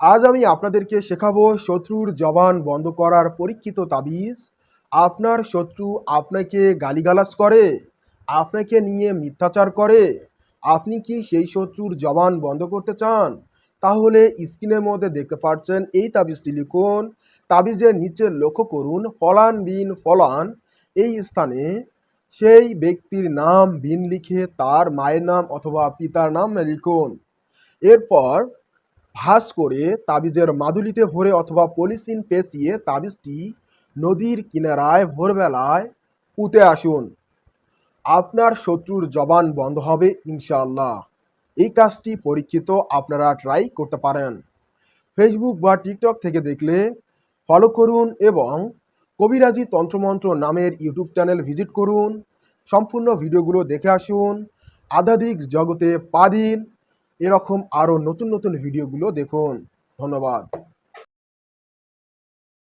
আজ আমি আপনাদেরকে শেখাবো শত্রুর জবান বন্ধ করার পরীক্ষিত তাবিজ। আপনার শত্রু আপনাকে গালিগালাজ করে, আপনাকে নিয়ে মিথ্যাচার করে। আপনি কি সেই শত্রুর জবান বন্ধ করতে চান? তাহলে স্ক্রিনের মধ্যে দেখতে পাচ্ছেন এই তাবিজটি লিখুন। তাবিজের নিচে লক্ষ্য করুন, ফলান বিন ফলান। এই স্থানে সেই ব্যক্তির নাম বিন লিখে তার মায়ের নাম অথবা পিতার নাম লিখুন। এরপর ভাঁজ করে তাবিজের মাদুলিতে ভরে অথবা পলিসিন পেঁচিয়ে তাবিজটি নদীর কিনারায় ভোরবেলায় পুঁতে আসুন। আপনার শত্রুর জবান বন্ধ হবে, ইনশাআল্লাহ। এই কাজটি পরীক্ষিত আপনারা ট্রাই করতে পারেন। ফেসবুক বা টিকটক থেকে দেখলে ফলো করুন এবং কবিরাজি তন্ত্রমন্ত্র নামের ইউটিউব চ্যানেল ভিজিট করুন। সম্পূর্ণ ভিডিওগুলো দেখে আসুন। আধ্যাত্মিক জগতে পা দিন। এরকম আরও নতুন নতুন ভিডিওগুলো দেখুন। ধন্যবাদ।